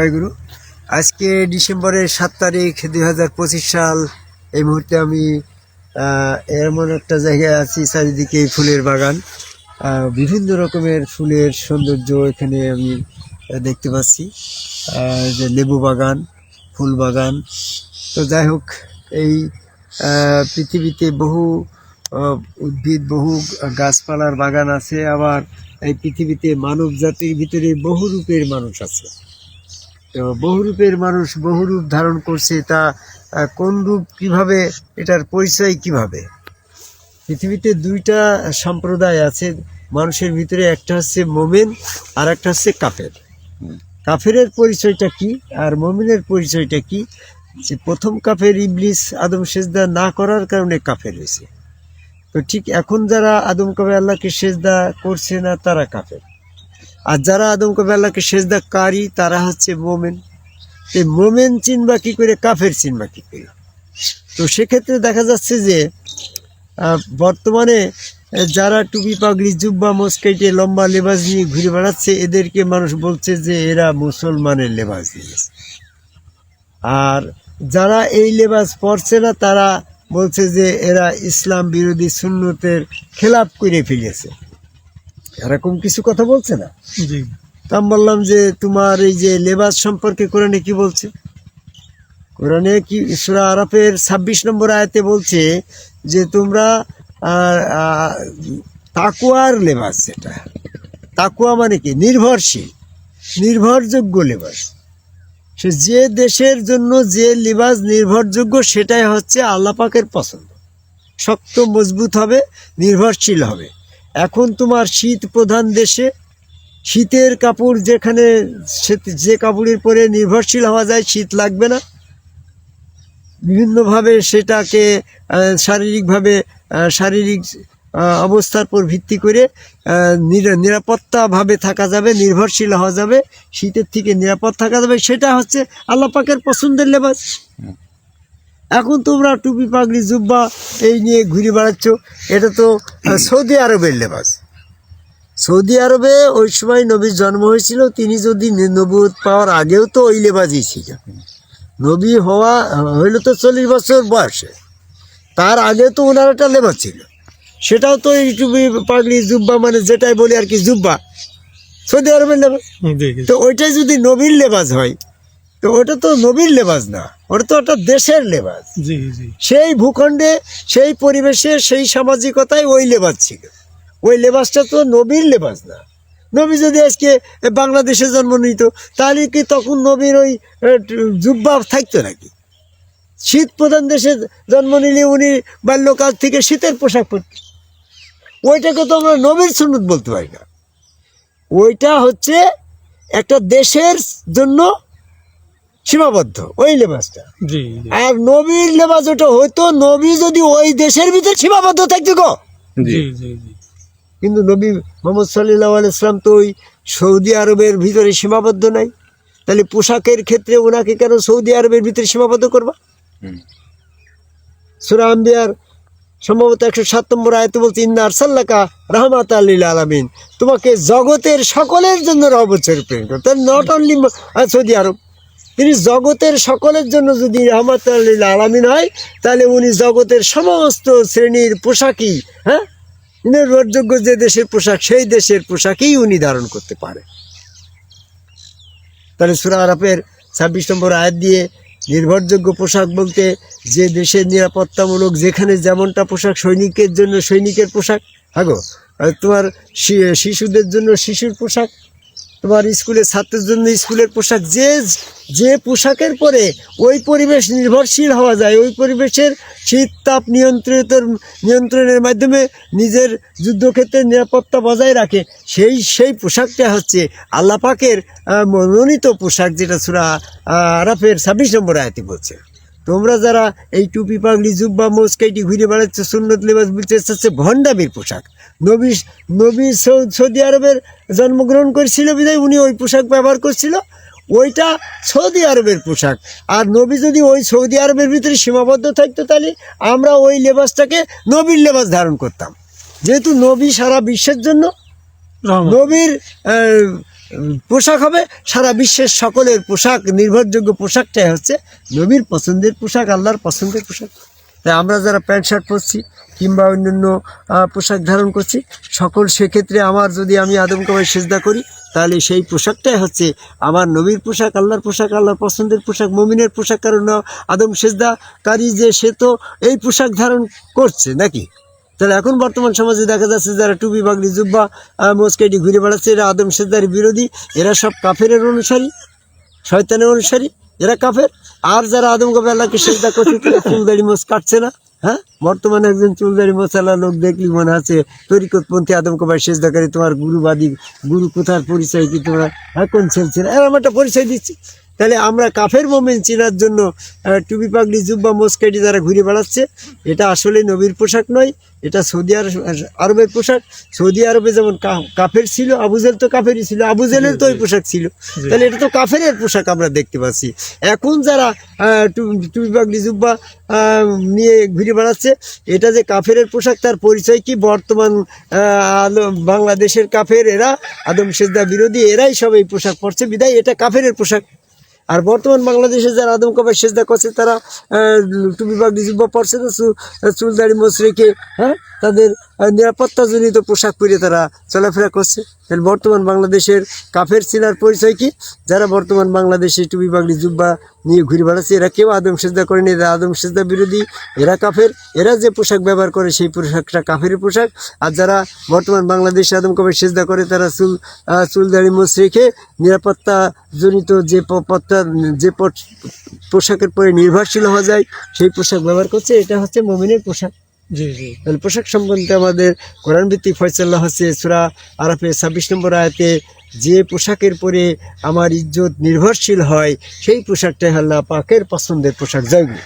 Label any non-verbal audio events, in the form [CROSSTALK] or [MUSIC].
জয়গুরু আজকে ডিসেম্বরের সাত তারিখ দুই হাজার পঁচিশ সাল। এই মুহূর্তে আমি এমন একটা জায়গায় আছি, চারিদিকে ফুলের বাগান। বিভিন্ন রকমের ফুলের সৌন্দর্য এখানে আমি দেখতে পাচ্ছি। যে লেবু বাগান, ফুল বাগান। তো যাই হোক, এই পৃথিবীতে বহু উদ্ভিদ, বহু গাছপালার বাগান আছে। আবার এই পৃথিবীতে মানব জাতির ভিতরে বহু রূপের মানুষ আছে। তো বহুরূপের মানুষ বহুরূপ ধারণ করছে তা কোন রূপ কীভাবে এটার পরিচয় কীভাবে? পৃথিবীতে দুইটা সম্প্রদায় আছে মানুষের ভিতরে একটা হচ্ছে মোমেন আর একটা হচ্ছে কাফের। কাফেরের পরিচয়টা কি আর মোমেনের পরিচয়টা কি? যে প্রথম কাফের ইবলিস আদম সেজদা না করার কারণে কাফের হয়েছে। তো ঠিক এখন যারা আদম কবে আল্লাহকে সেজদা করছে না তারা কাফের। আর যারা আদম কবে আল্লাহকে সেজদা কারি তারা হচ্ছে মোমেন। এই মোমেন চিনবা কী করে? কাফের চিনবা কী করে? তো সেক্ষেত্রে দেখা যাচ্ছে যে বর্তমানে যারা টুপি পাগড়ি, জুব্বা, মস্কাইটে লম্বা লেবাস নিয়ে ঘুরে বেড়াচ্ছে, এদেরকে মানুষ বলছে যে এরা মুসলমানের লেবাস নিয়েছে আর যারা এই লেবাস পড়ছে না, তারা বলছে যে এরা ইসলাম বিরোধী সুন্নতের খেলাপ করে ফেলেছে। এরকম কিছু কথা বলছে না? জি। তা আমি বললাম যে তোমার এই যে লেবাস সম্পর্কে কোরআনে কি বলছে? কোরআনে কি সুরা আরাফের ছাব্বিশ নম্বর আয়াতে বলছে যে তোমরা তাকুয়ার লেবাস যেটা তাকুয়া মানে কি? নির্ভরশীল নির্ভরযোগ্য লেবাস। সে যে দেশের জন্য যে লেবাস নির্ভরযোগ্য সেটাই হচ্ছে আল্লাপাকের পছন্দ। শক্ত মজবুত হবে নির্ভরশীল হবে। এখন তোমার শীত প্রধান দেশে, শীতের কাপড় যেখানে যে কাপড়ের পরে নির্ভরশীল হওয়া যায়, শীত লাগবে না। বিভিন্নভাবে সেটাকে শারীরিকভাবে শারীরিক অবস্থার উপর ভিত্তি করে নিরাপত্তাভাবে থাকা যাবে, নির্ভরশীল হওয়া যাবে, শীতের থেকে নিরাপদ থাকা যাবে, সেটা হচ্ছে আল্লাপাকের পছন্দের লেবাস। এখন তোমরা টুপি পাগড়ি জুব্বা এই নিয়ে ঘুরে বেড়াচ্ছ। এটা তো সৌদি আরবের লেবাস। সৌদি আরবে ওই সময় নবীর জন্ম হয়েছিল তিনি যদি নি- নবুয়ত পাওয়ার আগেও তো ওই লেবাজই ছিল নবী হওয়া হইল তো চল্লিশ বছর বয়সে। তার আগে তো ওনার একটা লেবাস ছিল। সেটাও তো এই টুপি পাগড়ি জুব্বা মানে যেটাই বলি আর কি জুব্বা। সৌদি আরবের লেবাস। তো ওইটাই যদি নবীর লেবাস হয় তো ওটা তো নবীর লেবাস না ওটা তো একটা দেশের লেবাস সেই ভূখণ্ডে সেই পরিবেশে সেই সামাজিকতায় ওই লেবাস ছিল। ওই লেবাসটা তো নবীর লেবাস না। নবী যদি আজকে বাংলাদেশে জন্ম নিত তাহলে কি তখন নবীর ওই জুব্বা থাকতো নাকি? শীত প্রধান দেশে জন্ম নিলে উনি বাল্যকাল থেকে শীতের পোশাক পরতেন। ওইটাকে তো আমরা নবীর সুন্নত বলতে পারি না। ওইটা হচ্ছে একটা দেশের জন্য সীমাবদ্ধ ওই লেবাসটা। আর নবীর লেবাস ওটা হয়তো নবী যদি ওই দেশের ভিতরে সীমাবদ্ধ থাকতো গো। জি জি। জি কিন্তু নবী মোহাম্মদ সাল্লাহ ইসলাম তো ওই সৌদি আরবের ভিতরে সীমাবদ্ধ নাই। তাহলে পোশাকের ক্ষেত্রে ওনাকে কেন সৌদি আরবের ভিতরে সীমাবদ্ধ করবা? সুরা আম্বিয়ার সম্ভবত একশো সাত নম্বর আয়তে বলছে ইন্না আরসাল্লাকা রহমাত আল্লিল আলমিন। তোমাকে জগতের সকলের জন্য রহমত স্বরূপ নট অনলি সৌদি আরব। তিনি জগতের সকলের জন্য যদি রহমত আল্লিল আলমিন হয়, তাহলে উনি জগতের সমস্ত শ্রেণির পোশাকই হ্যাঁ? নির্ভরযোগ্য যে দেশের পোশাক, সেই দেশের পোশাকই উনি ধারণ করতে পারে। তাহলে সুরা আরাফের ছাব্বিশ নম্বর আয়াত দিয়ে নির্ভরযোগ্য পোশাক বলতে যে দেশের নিরাপত্তামূলক যেখানে যেমনটা পোশাক সৈনিকের জন্য সৈনিকের পোশাক হাগো আর তোমার শিশুদের জন্য শিশুর পোশাক তোমার স্কুলের ছাত্রের জন্য স্কুলের পোশাক যে যে পোশাকের পরে ওই পরিবেশ নির্ভরশীল হওয়া যায়। ওই পরিবেশের শীত তাপ নিয়ন্ত্রিত নিয়ন্ত্রণের মাধ্যমে নিজের যুদ্ধক্ষেত্রে নিরাপত্তা বজায় রাখে। সেই সেই পোশাকটা হচ্ছে আল্লাহ পাকের আহ, মনোনীত পোশাক যেটা সুরা আরাফের ছাব্বিশ নম্বর আয়াতি বলছে। তোমরা যারা এই টুপি পাগড়ি জুব্বা মোসকাইটি ঘুরে বেড়াচ্ছে সুন্নত লেবাস বলছে হচ্ছে ভণ্ডামির পোশাক। নবী নবী সৌদি আরবের জন্মগ্রহণ করেছিল বিধায় উনি ওই পোশাক ব্যবহার করছিল। ওইটা সৌদি আরবের পোশাক। আর নবী যদি ওই সৌদি আরবের ভিতরে সীমাবদ্ধ থাকতো তাহলে আমরা ওই লেবাসটাকে নবীর লেবাস ধারণ করতাম। যেহেতু নবী সারা বিশ্বের জন্য নবীর পোশাক হবে। সারা বিশ্বের সকলের পোশাক, নির্ভরযোগ্য পোশাকটাই হচ্ছে নবীর পছন্দের পোশাক, আল্লাহর পছন্দের পোশাক। তাই আমরা যারা প্যান্ট, শার্ট পরছি কিংবা অন্যান্য পোশাক ধারণ করছি, সকল সেক্ষেত্রে আমার যদি আমি আদম কাবাই সেজদা করি, তাহলে সেই পোশাকটাই হচ্ছে আমার নবীর পোশাক, আল্লাহর পোশাক, আল্লাহর পছন্দের পোশাক, মমিনের পোশাক, কারণ আদম সেজদাকারী যে সে তো এই পোশাক ধারণ করছে নাকি? তাহলে এখন বর্তমান সমাজে দেখা যাচ্ছে যারা টুপি বাগড়ি জুব্বা আহ, ঘুরে বেড়াচ্ছে এরা আদম সেজদার বিরোধী এরা সব কাফেরের অনুসারী শয়তানের অনুসারী এরা কাফের। আর যারা আদম কাপে আল্লাহকে সেজদা করছে তারা [COUGHS] চুলদাড়ি মোচ কাটছে না হ্যাঁ? বর্তমানে একজন চুলদারি মোচালা লোক দেখলি মনে আছে তরিকতপন্থী আদম কাপায় সেজদাকারী তোমার গুরুবাদী গুরু কোথার পরিচয় কি তোমরা হ্যাঁ কোন ছেলছে এরকম একটা পরিচয় দিচ্ছি। তাহলে আমরা কাফের মোমেন চেনার জন্য টুপি পাগড়ি, জুব্বা, মোসকাইটি যারা ঘুরে বেড়াচ্ছে। এটা আসলে নবীর পোশাক নয়, এটা সৌদি আরব, আরবের পোশাক। সৌদি আরবে যেমন কাফের ছিল আবুজেল তো কাফেরই ছিল আবুজেলের তো ওই পোশাক ছিল। তাহলে এটা তো কাফেরের পোশাক আমরা দেখতে পাচ্ছি। এখন যারা টুপি পাগড়ি, জুব্বা নিয়ে ঘুরে বেড়াচ্ছে, এটা যে কাফেরের পোশাক, তার পরিচয় কি? বর্তমান বাংলাদেশের কাফের এরা, আদম সেজদা বিরোধী, এরাই সব এই পোশাক পরছে। বিদায়, এটা কাফেরের পোশাক। আর বর্তমান বাংলাদেশে যারা আদম কাবার সেজদা করছে, তারা টুপি বাগড়ি জুব্বা পড়ছে না চু- চুলদাড়ি মোচ রেখে হ্যাঁ? তাদের নিরাপত্তাজনিত পোশাক পরে তারা চলাফেরা করছে। তাহলে বর্তমান বাংলাদেশের কাফের চিনার পরিচয় কি? যারা বর্তমান বাংলাদেশে টুপি বাগড়ি জুব্বা নিয়ে ঘুরে বেড়াচ্ছে এরা কেউ আদম সেজদা করেনি এরা আদম সেজদা বিরোধী এরা কাফের। এরা যে পোশাক ব্যবহার করে সেই পোশাকটা কাফের পোশাক। আর যারা বর্তমান বাংলাদেশে আদম কাপের সেজদা করে তারা চুল আহ, চুল দাড়ি মোচ রেখে নিরাপত্তা জনিত যে পত্তা যে পোশাকের পরে নির্ভরশীল হওয়া যায় সেই পোশাক ব্যবহার করছে। এটা হচ্ছে মমিনের পোশাক। তাহলে পোশাক সম্বন্ধে আমাদের কোরআন ভিত্তিক ফয়সাল্লাহ হচ্ছে সুরা আরাফে ছাব্বিশ নম্বর আয়াতে, যে পোশাকের পরে আমার ইজ্জত নির্ভরশীল হয়, সেই পোশাকটাই আল্লাহ পাকের পছন্দের পোশাক জয়গুলো।